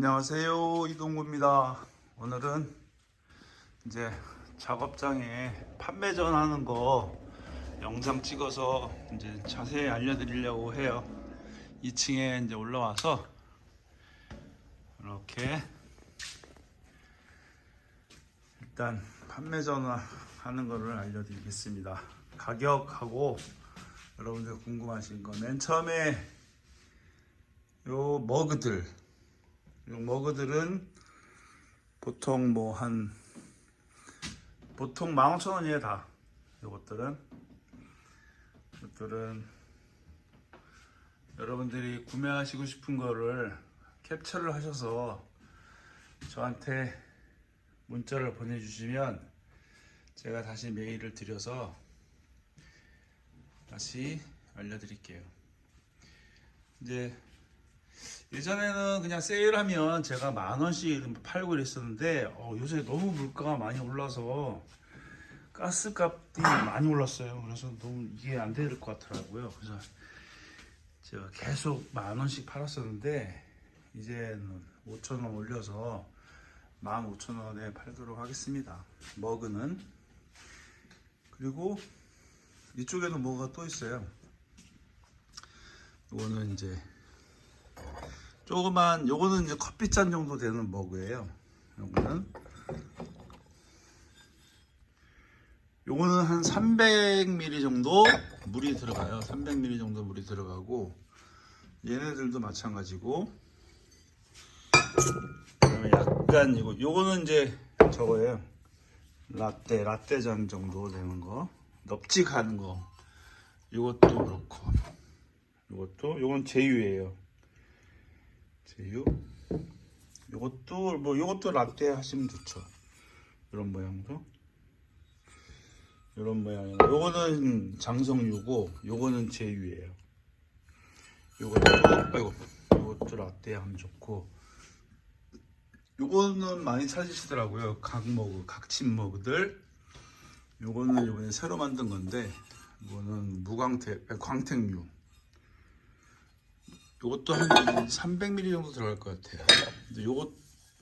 안녕하세요 이동구입니다. 오늘은 이제 작업장에 판매전 하는 거 영상 찍어서 이제 자세히 알려드리려고 해요. 2층에 이제 올라와서 이렇게 일단 판매전 하는 거를 알려드리겠습니다. 가격하고 여러분들 궁금하신 거 맨 처음에 요 머그들 이 머그들은 보통 뭐 한 보통 15,000원이에요 다. 이것들은. 이것들은 여러분들이 구매하시고 싶은 거를 캡처를 하셔서 저한테 문자를 보내주시면 제가 다시 메일을 드려서 다시 알려드릴게요. 이제 예전에는 그냥 세일하면 제가 만 원씩 팔고 그랬었는데 어, 요새 너무 물가가 많이 올라서 가스값이 많이 올랐어요. 그래서 너무 이게 안 될 것 같더라고요. 그래서 제가 계속 만 원씩 팔았었는데 이제는 5천 원 올려서 만 5천 원에 팔도록 하겠습니다. 머그는 그리고 이쪽에도 뭐가 또 있어요. 이거는 이제 조그만 요거는 이제 커피잔 정도 되는 머그예요. 요거는 요거는 한 300ml 정도 물이 들어가요. 300ml 정도 물이 들어가고 얘네들도 마찬가지고 그다음에 약간 이거 요거는 이제 저거예요. 라떼 라떼 잔 정도 되는 거 넙직한 거 이것도 그렇고 이것도 요건 제유예요. 제유. 요것도 뭐 요것도 라떼 하시면 좋죠. 이런 모양도. 이런 모양이고 요거는 장성유고 요거는 제유예요. 요것도 아이고 요것도 라떼 하면 좋고 요거는 많이 찾으시더라고요. 각머그, 각침머그들. 요거는 요번에 새로 만든 건데 이거는 무광택, 광택류. 요것도 한 300ml 정도 들어갈 것 같아요. 근데 요것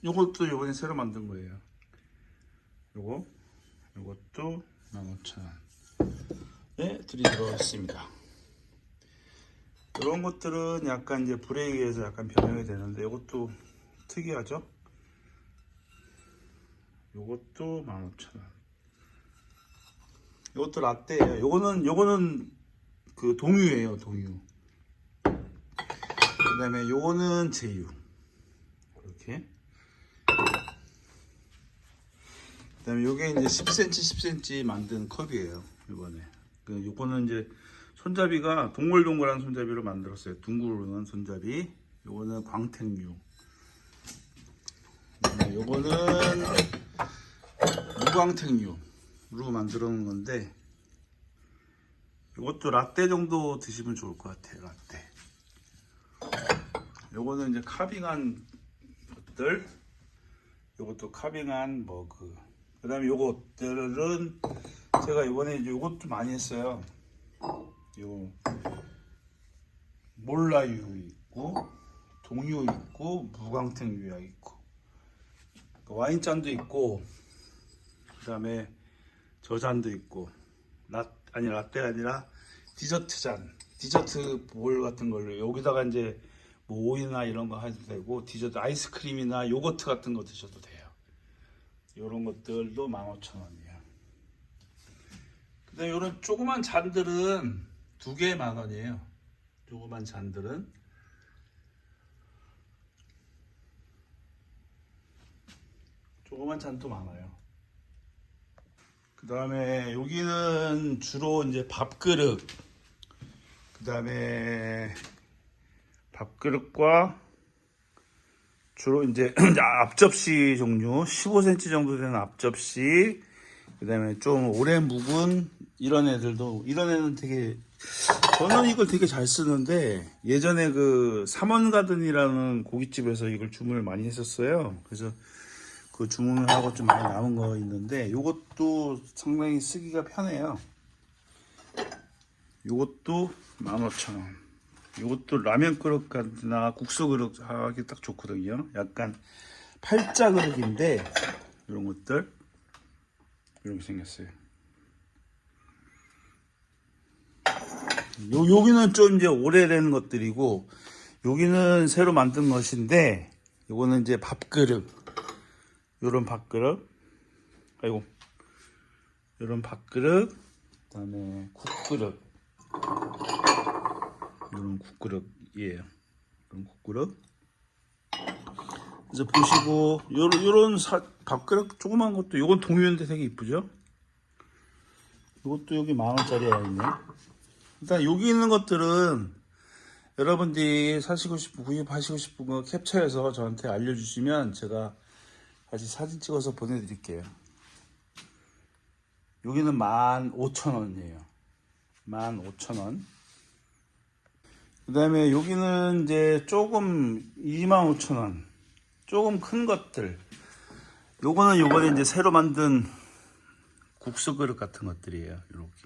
요것도 요번에 새로 만든 거예요. 요거 요것도 15,000원에 들이 들어있습니다. 이런 것들은 약간 이제 불에 의해서 약간 변형이 되는데 요것도 특이하죠? 요것도 15,000원. 요것도 라떼예요. 요거는 요거는 그 동유예요, 동유. 그 다음에 요거는 제유 이렇게. 그 다음에 요게 이제 10cm 10cm 만든 컵이에요 이번에. 그 요거는 이제 손잡이가 동글동글한 손잡이로 만들었어요. 둥그르는 손잡이. 요거는 광택류. 요거는 무광택류로 만들어 놓은 건데 요것도 라떼 정도 드시면 좋을 것 같아요 라떼 요거는 이제 카빙한 것들 요것도 카빙한 머그 그 다음에 요것들은 제가 이번에 요것도 많이 했어요. 요 몰라유 있고 동유 있고 무광택 유약 있고 그 와인잔도 있고 그 다음에 저잔도 있고 라 아니 라떼가 아니라 디저트 잔 디저트 볼 같은 걸로 여기다가 이제 뭐 오이나 이런 거 해도 되고 디저트 아이스크림이나 요거트 같은 거 드셔도 돼요. 이런 것들도 15,000원이에요. 근데 이런 조그만 잔들은 두 개에 만 원이에요. 조그만 잔들은 조그만 잔도 많아요. 그 다음에 여기는 주로 이제 밥그릇, 그 다음에 밥그릇과 주로 이제 앞접시 종류 15cm 정도 되는 앞접시 그 다음에 좀 오래 묵은 이런 애들도 이런 애는 되게 저는 이걸 되게 잘 쓰는데 예전에 그 삼원가든이라는 고깃집에서 이걸 주문을 많이 했었어요. 그래서 그 주문을 하고 좀 많이 남은 거 있는데 이것도 상당히 쓰기가 편해요. 이것도 15,000원. 이것도 라면 그릇이나 국수 그릇 하기 딱 좋거든요. 약간 팔자 그릇인데 이런 것들 이렇게 생겼어요. 요 여기는 좀 이제 오래된 것들이고 여기는 새로 만든 것인데 요거는 이제 밥그릇. 요런 밥그릇. 아이고. 요런 밥그릇. 그다음에 국그릇 이런 국그릇이에요. 이런 국그릇. 그래서 보시고 요런 요런 사, 밥그릇 조그만 것도 요건 동유인데 되게 이쁘죠? 이것도 여기 만 원짜리야 있네. 일단 여기 있는 것들은 여러분들이 사시고 싶은 구입하시고 싶은 거 캡처해서 저한테 알려주시면 제가 다시 사진 찍어서 보내드릴게요. 여기는 만 오천 원이에요. 만 오천 원. 그 다음에 여기는 이제 조금 25,000원. 조금 큰 것들. 요거는 요번에 이제 새로 만든 국수 그릇 같은 것들이에요. 이렇게.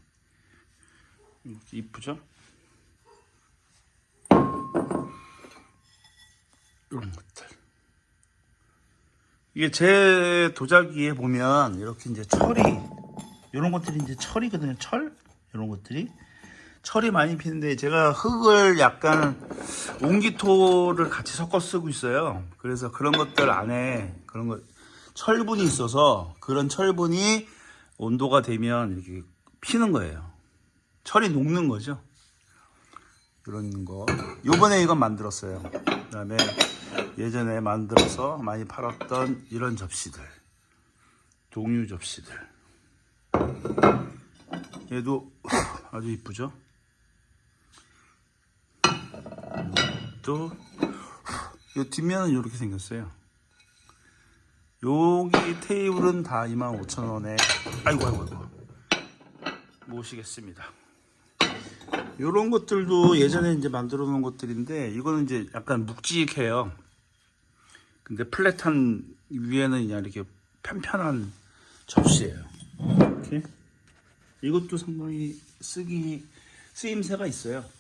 이쁘죠? 이런 것들. 이게 제 도자기에 보면 이렇게 이제 철이, 이런 것들이 이제 철이거든요. 철? 이런 것들이. 철이 많이 피는데 제가 흙을 약간 옹기토를 같이 섞어 쓰고 있어요. 그래서 그런 것들 안에 그런 것 철분이 있어서 그런 철분이 온도가 되면 이렇게 피는 거예요. 철이 녹는 거죠. 이런 거. 요번에 이건 만들었어요. 그 다음에 예전에 만들어서 많이 팔았던 이런 접시들. 동유 접시들. 얘도 아주 이쁘죠? 또, 이 뒷면은 이렇게 생겼어요. 여기 테이블은 다 25,000원에, 아이고, 아이고, 아이고. 모시겠습니다. 요런 것들도 예전에 이제 만들어 놓은 것들인데, 이거는 이제 약간 묵직해요. 근데 플랫한 위에는 그냥 이렇게 편편한 접시예요. 이렇게. 이것도 상당히 쓰기, 쓰임새가 있어요.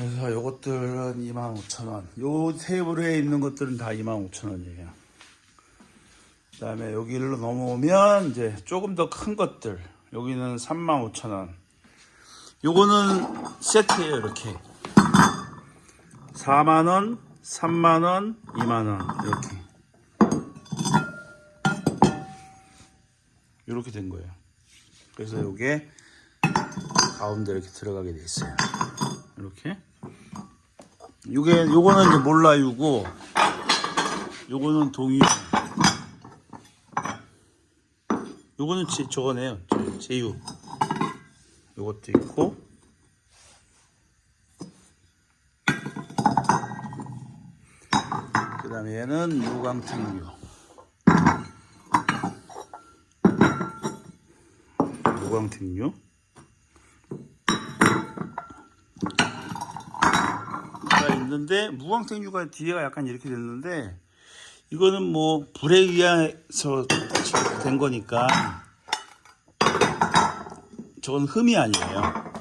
그래서 요것들은 25,000원. 요 테이블에 있는 것들은 다 25,000원이에요. 그 다음에 여기로 넘어오면 이제 조금 더 큰 것들. 여기는 35,000원. 요거는 세트예요, 이렇게. 4만원, 3만원, 2만원. 이렇게. 이렇게 된 거예요. 그래서 요게 가운데 이렇게 들어가게 돼 있어요. 이렇게. 요게 요거는 이제 몰라유고 요거는 동유. 요거는 제, 저거네요. 저, 제유. 요것도 있고 그 다음에 얘는 무광택류. 무광택류. 가 있는데 무광택류가 뒤에가 약간 이렇게 됐는데 이거는 뭐 불에 의해서 된 거니까 저건 흠이 아니에요.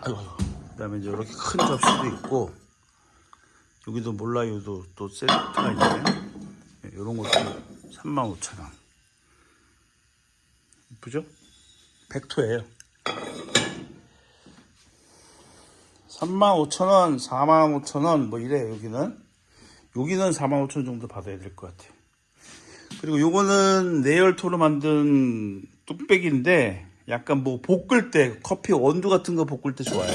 아이고. 그다음에 이제 이렇게 큰 접시도 있고 여기도 몰라요도 또 세트가 있네. 네, 이런 것도 35,000원. 이쁘죠? 백토예요. 35,000원, 45,000원 뭐 이래 여기는. 여기는 45,000원 정도 받아야 될 것 같아요. 그리고 요거는 내열토로 만든 뚝배기인데 약간 뭐 볶을 때 커피 원두 같은 거 볶을 때 좋아요.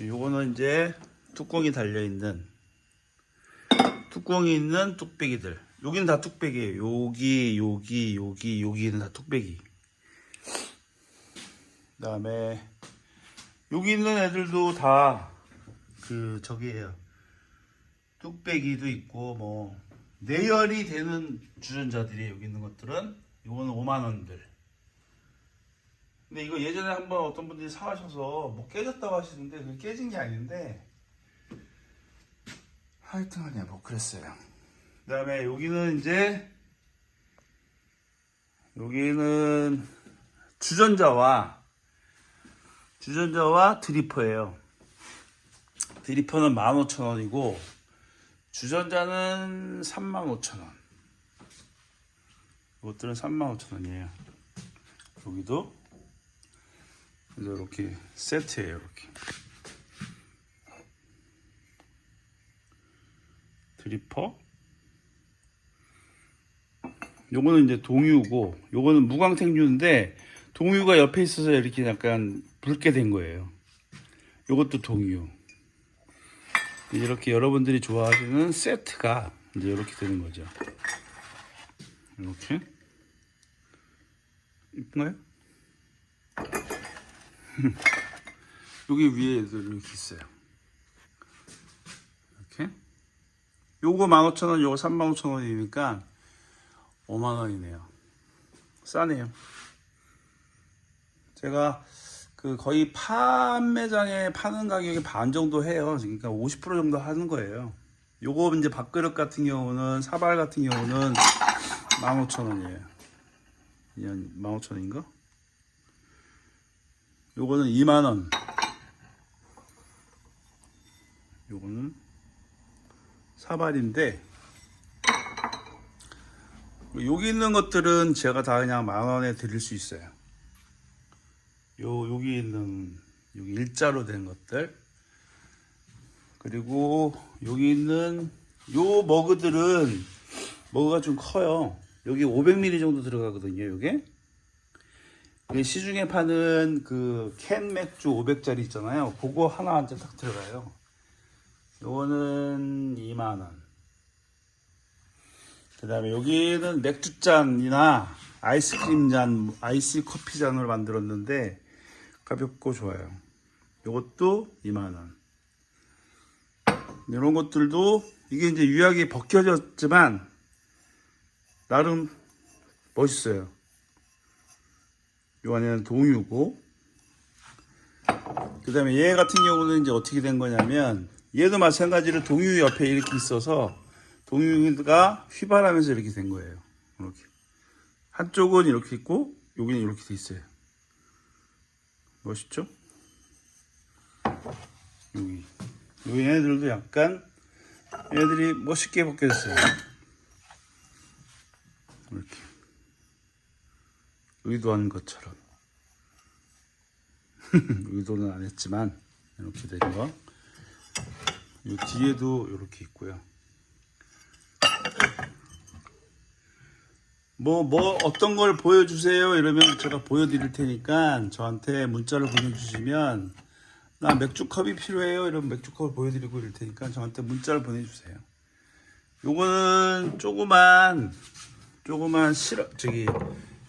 요거는 이제 뚜껑이 달려 있는 뚜껑이 있는 뚝배기들. 여기는 다 뚝배기예요. 여기, 여기, 여기, 여기는 다 뚝배기. 그다음에 여기 있는 애들도 다 그 저기예요. 뚝배기도 있고 뭐 내열이 되는 주전자들이 여기 있는 것들은 요거는 5만 원들. 근데 이거 예전에 한번 어떤 분들이 사가셔서 뭐 깨졌다고 하시는데 그 깨진 게 아닌데 하여튼간에 뭐 그랬어요. 그다음에 여기는 이제 여기는 주전자와 주전자와 드리퍼예요. 드리퍼는 15,000원이고 주전자는 35,000원. 이것들은 35,000원이에요. 여기도 이렇게 세트예요, 이렇게. 드리퍼. 요거는 이제 동유고, 요거는 무광택류인데 동유가 옆에 있어서 이렇게 약간 붉게 된 거예요. 요것도 동유. 이렇게 여러분들이 좋아하시는 세트가 이제 이렇게 되는 거죠. 이렇게. 이쁜가요? 여기 위에도 이렇게 있어요. 이렇게. 요거 15,000원, 요거 35,000원이니까 5만원이네요. 싸네요. 제가 그 거의 판매장에 파는 가격의 반 정도 해요. 그러니까 50% 정도 하는 거예요. 요거 이제 밥그릇 같은 경우는 사발 같은 경우는 15,000원이에요. 15,000원인가? 요거는 2만 원. 요거는 사발인데 여기 있는 것들은 제가 다 그냥 만 원에 드릴 수 있어요. 요 여기 있는 여기 일자로 된 것들 그리고 여기 있는 요 머그들은 머그가 좀 커요. 여기 500ml 정도 들어가거든요. 요게 시중에 파는 그 캔 맥주 500짜리 있잖아요. 그거 하나 한잔 딱 들어가요. 요거는 2만 원. 그 다음에 여기는 맥주잔이나 아이스크림 잔, 아이스 커피 잔으로 만들었는데 가볍고 좋아요. 요것도 2만원. 이런 것들도 이게 이제 유약이 벗겨졌지만 나름 멋있어요. 요 안에는 동유고 그 다음에 얘 같은 경우는 이제 어떻게 된 거냐면 얘도 마찬가지로 동유 옆에 이렇게 있어서 동유가 휘발하면서 이렇게 된 거예요. 이렇게 한쪽은 이렇게 있고 여기는 이렇게 돼 있어요. 멋있죠? 여기 여기 얘네들도 약간 얘네들이 멋있게 벗겨졌어요. 이렇게 의도한 것처럼 의도는 안 했지만 이렇게 된 거. 이 뒤에도 이렇게 있고요. 뭐, 뭐, 어떤 걸 보여주세요. 이러면 제가 보여드릴 테니까 저한테 문자를 보내주시면, 나 맥주컵이 필요해요. 이러면 맥주컵을 보여드리고 이럴 테니까 저한테 문자를 보내주세요. 요거는 조그만, 조그만 실어, 저기,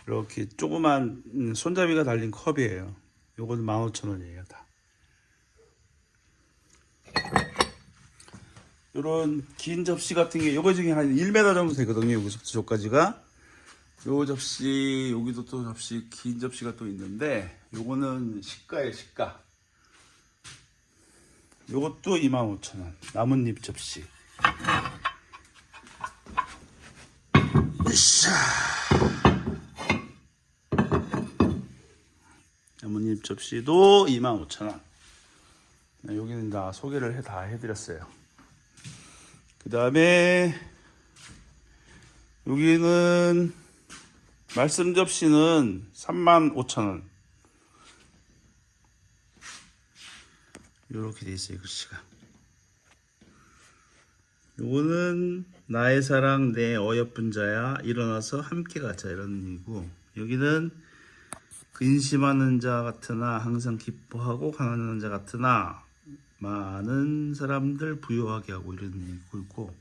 이렇게 조그만 음, 손잡이가 달린 컵이에요. 요거는 15,000원이에요, 다. 요런 긴 접시 같은 게 요거 중에 한 1m 정도 되거든요. 여기서부터 저까지가. 요 접시 여기도 또 접시 긴 접시가 또 있는데 요거는 시가예요 시가. 요것도 25,000원 나뭇잎 접시. 으쌰. 나뭇잎 접시도 25,000원. 네, 여기는 다 소개를 해- 다 해드렸어요. 그 다음에 여기는 말씀 접시는 35,000원. 이렇게 돼 있어요, 글씨가. 요거는 나의 사랑 내 어여쁜 자야 일어나서 함께 가자 이런 의미고 여기는 근심하는 자 같으나 항상 기뻐하고 가난한 자 같으나 많은 사람들 부유하게 하고 이런 의미고 있고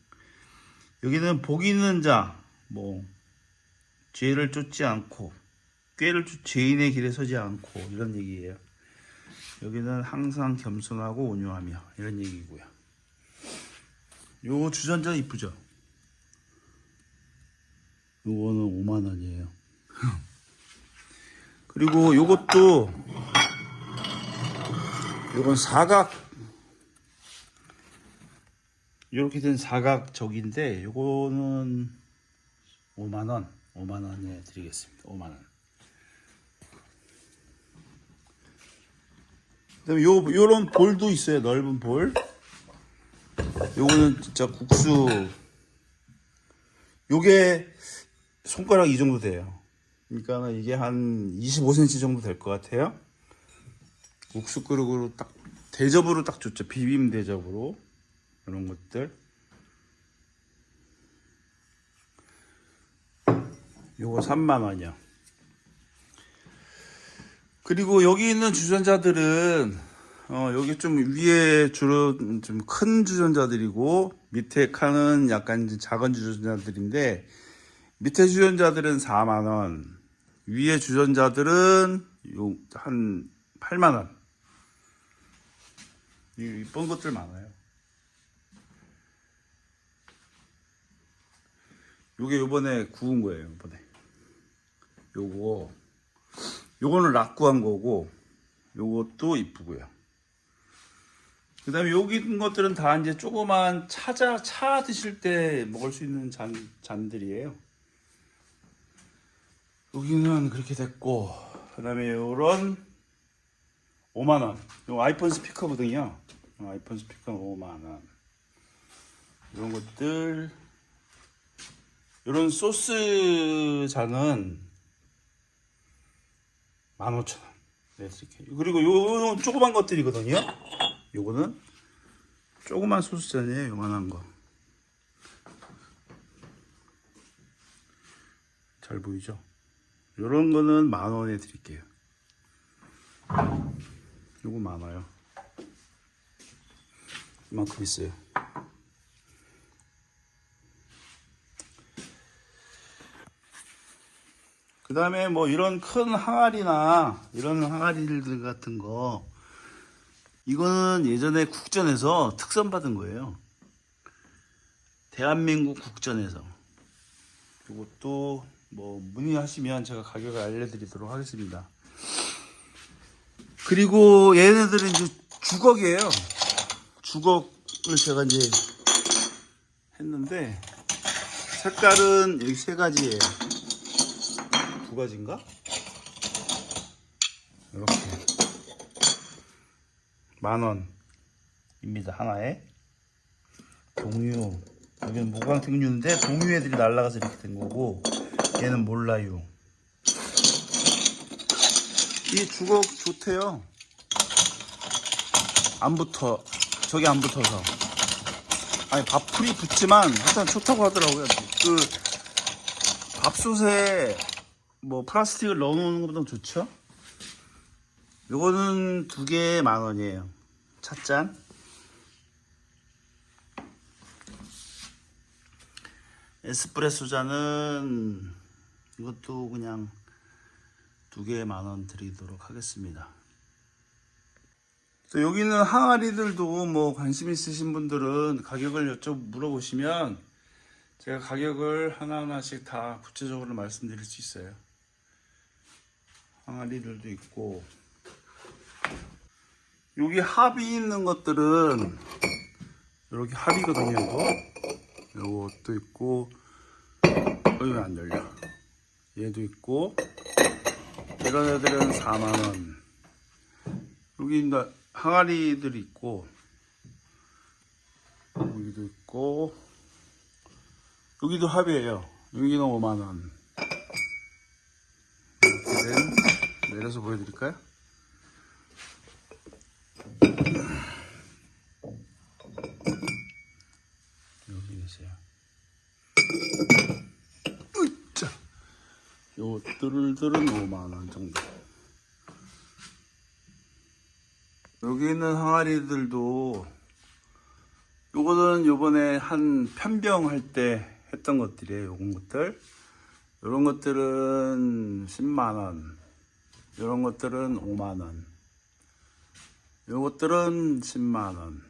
여기는 복 있는 자뭐 죄를 쫓지 않고 꾀를 쫓 죄인의 길에 서지 않고 이런 얘기예요. 여기는 항상 겸손하고 온유하며 이런 얘기고요. 요 주전자 이쁘죠? 요거는 5만 원이에요. 그리고 요것도 요건 사각 이렇게 된 사각 적인데 요거는 5만 원. 5만 원에 드리겠습니다. 5만 원. 그다음에 요 요런 볼도 있어요. 넓은 볼. 요거는 진짜 국수. 요게 손가락 이 정도 돼요. 그러니까 이게 한 25cm 정도 될 것 같아요. 국수 그릇으로 딱 대접으로 딱 좋죠. 비빔 대접으로 이런 것들. 요거 3만 원이요. 그리고 여기 있는 주전자들은 어, 여기 좀 위에 주로 좀 큰 주전자들이고 밑에 칸은 약간 작은 주전자들인데 밑에 주전자들은 4만 원, 위에 주전자들은 요 한 8만 원. 이 이쁜 것들 많아요. 요게 요번에 구운 거예요, 요번에. 요거 요거는 락구한 거고 요것도 이쁘고요. 그 다음에 여기 있는 것들은 다 이제 조그만 차자 차 드실 때 먹을 수 있는 잔 잔들이에요. 여기는 그렇게 됐고 그 다음에 요런 5만 원. 요 아이폰 스피커거든요. 요 아이폰 스피커 5만 원. 이런 것들 요런 소스 잔은 15,000원 내드릴게요. 그리고 요, 요 조그만 것들이거든요. 요거는 조그만 소스잔이에요. 요만한 거. 잘 보이죠? 요런 거는 만 원에 드릴게요. 요거 많아요. 이만큼 있어요. 그 다음에 뭐 이런 큰 항아리나 이런 항아리들 같은 거 이거는 예전에 국전에서 특선 받은 거예요. 대한민국 국전에서 이것도 뭐 문의하시면 제가 가격을 알려드리도록 하겠습니다. 그리고 얘네들은 이제 주걱이에요. 주걱을 제가 이제 했는데 색깔은 여기 세 가지예요. 두 가지인가? 이렇게. 만 원입니다 하나에. 동유 여기는 무광택류인데 동유 애들이 날아가서 이렇게 된 거고 얘는 몰라요. 이 주걱 좋대요. 안 붙어. 저기 안 붙어서. 아니 밥풀이 붙지만 하여튼 좋다고 하더라고요. 그 밥솥에 뭐 플라스틱을 넣어놓는 것보다 좋죠? 요거는 두 개에 만 원이에요. 찻잔. 에스프레소 잔은 이것도 그냥 두 개에 만 원 드리도록 하겠습니다. 또 여기는 항아리들도 뭐 관심 있으신 분들은 가격을 여쭤 물어보시면 제가 가격을 하나하나씩 다 구체적으로 말씀드릴 수 있어요. 항아리들도 있고 여기 합이 있는 것들은 이렇게 합이거든요. 이거 요것도 있고 여기 안 열려. 얘도 있고 이런 애들은 4만 원. 여기 있는 항아리들이 있고 여기도 있고 여기도 합이에요. 여기는 5만 원. 내려서 보여드릴까요? 여기 계세요. 으짜. 요들들은 5만 원 정도. 여기 있는 항아리들도 요거는 요번에 한 편병 할 때 했던 것들이에요. 요런 것들. 요런 것들은 10만 원. 요런 것들은 5만 원. 요것들은 10만 원.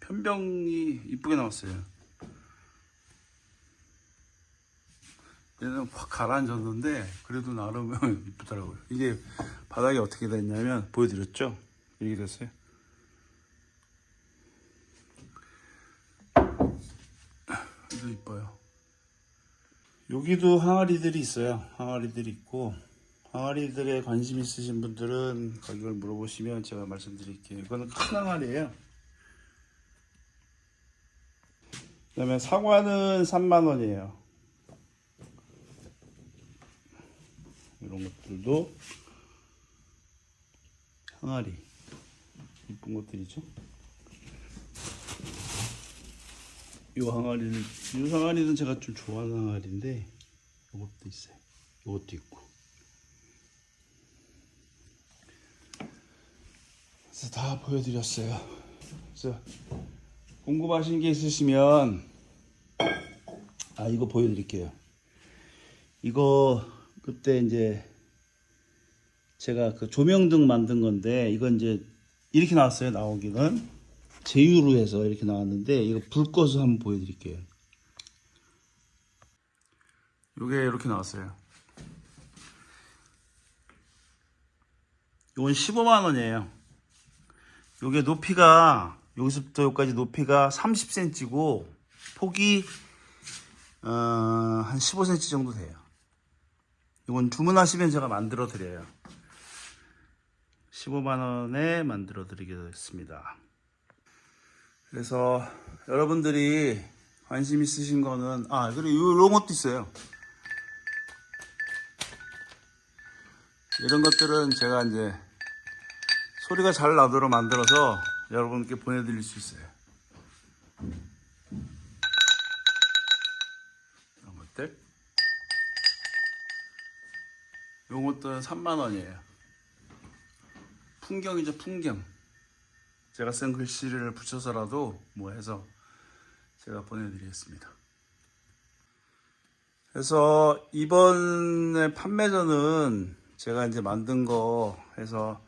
편병이 이쁘게 나왔어요. 얘는 확 가라앉았는데 그래도 나름 이쁘더라고요. 이게 바닥이 어떻게 됐냐면 보여드렸죠? 이렇게 됐어요. 이거 이뻐요. 여기도 항아리들이 있어요. 항아리들이 있고 항아리들에 관심 있으신 분들은 가격을 물어보시면 제가 말씀드릴게요. 이거는 큰 항아리예요. 그 다음에 사과는 3만 원이에요. 이런 것들도 항아리 이쁜 것들이죠. 이 항아리는 이 항아리는 제가 좀 좋아하는 항아리인데 이것도 있어요. 이것도 있고. 그래서 다 보여드렸어요. 그래서 궁금하신 게 있으시면 아 이거 보여드릴게요. 이거 그때 이제 제가 그 조명등 만든 건데 이건 이제 이렇게 나왔어요. 나오기는 제유로 해서 이렇게 나왔는데 이거 불 꺼서 한번 보여드릴게요. 요게 이렇게 나왔어요. 이건 15만 원이에요. 요게 높이가 여기서부터 여기까지 높이가 30cm고 폭이 어, 한 15cm 정도 돼요. 이건 주문하시면 제가 만들어 드려요. 15만 원에 만들어 드리겠습니다. 그래서 여러분들이 관심 있으신 거는 아 그리고 이런 것도 있어요. 이런 것들은 제가 이제 소리가 잘 나도록 만들어서 여러분께 보내드릴 수 있어요. 이런 것들. 이런 것들은 3만 원이에요. 풍경이죠, 풍경. 제가 쓴 글씨를 붙여서라도 뭐 해서 제가 보내드리겠습니다. 그래서 이번에 판매전은 제가 이제 만든 거 해서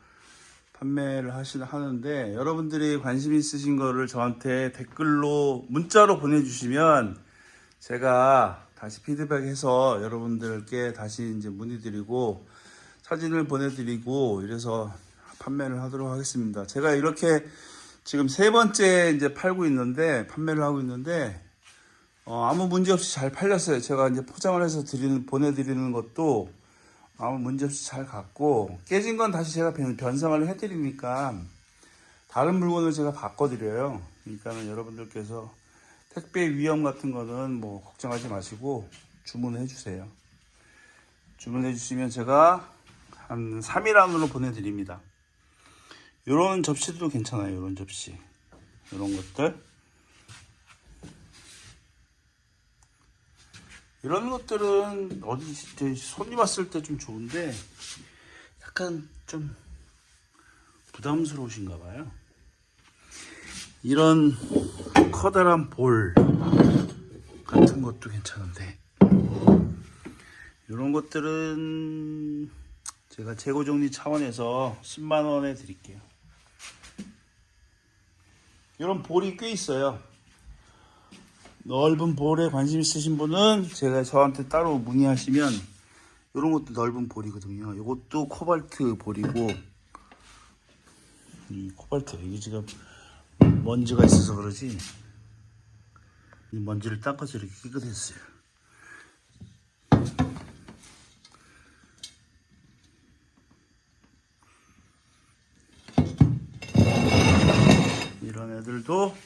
판매를 하시, 하는데 여러분들이 관심 있으신 거를 저한테 댓글로 문자로 보내주시면 제가 다시 피드백해서 여러분들께 다시 이제 문의드리고 사진을 보내드리고 이래서 판매를 하도록 하겠습니다. 제가 이렇게 지금 세 번째 이제 팔고 있는데 판매를 하고 있는데 어, 아무 문제 없이 잘 팔렸어요. 제가 이제 포장을 해서 드리는 보내드리는 것도 아무 문제 없이 잘 갔고 깨진 건 다시 제가 변- 변상을 해드리니까 다른 물건을 제가 바꿔드려요. 그러니까는 여러분들께서 택배 위험 같은 거는 뭐 걱정하지 마시고 주문해 주세요. 주문해 주시면 제가 한 3일 안으로 보내드립니다. 이런 접시도 괜찮아요. 이런 접시. 이런 것들. 이런 것들은 어디 이제 손님 왔을 때 좀 좋은데 약간 좀 부담스러우신가 봐요. 이런 커다란 볼 같은 것도 괜찮은데 이런 것들은 제가 재고 정리 차원에서 10만 원에 드릴게요. 이런 볼이 꽤 있어요. 넓은 볼에 관심 있으신 분은 제가 저한테 따로 문의하시면 이런 것도 넓은 볼이거든요. 이것도 코발트 볼이고 이 코발트 이게 지금 먼지가 있어서 그러지 이 먼지를 닦아서 이렇게 깨끗했어요. 이런 애들도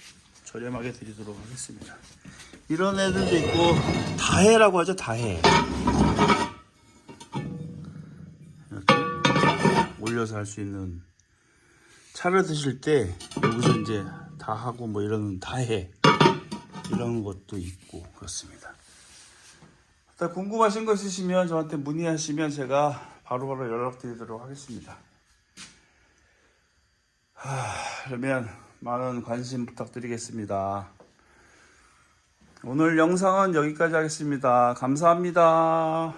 저렴하게 드리도록 하겠습니다. 이런 애들도 있고 다해라고 하죠 다해 이렇게 올려서 할 수 있는 차를 드실 때 여기서 이제 다 하고 뭐 이런 다해 이런 것도 있고 그렇습니다. 궁금하신 거 있으시면 저한테 문의하시면 제가 바로바로 연락드리도록 하겠습니다. 하, 그러면 많은 관심 부탁드리겠습니다. 오늘 영상은 여기까지 하겠습니다. 감사합니다.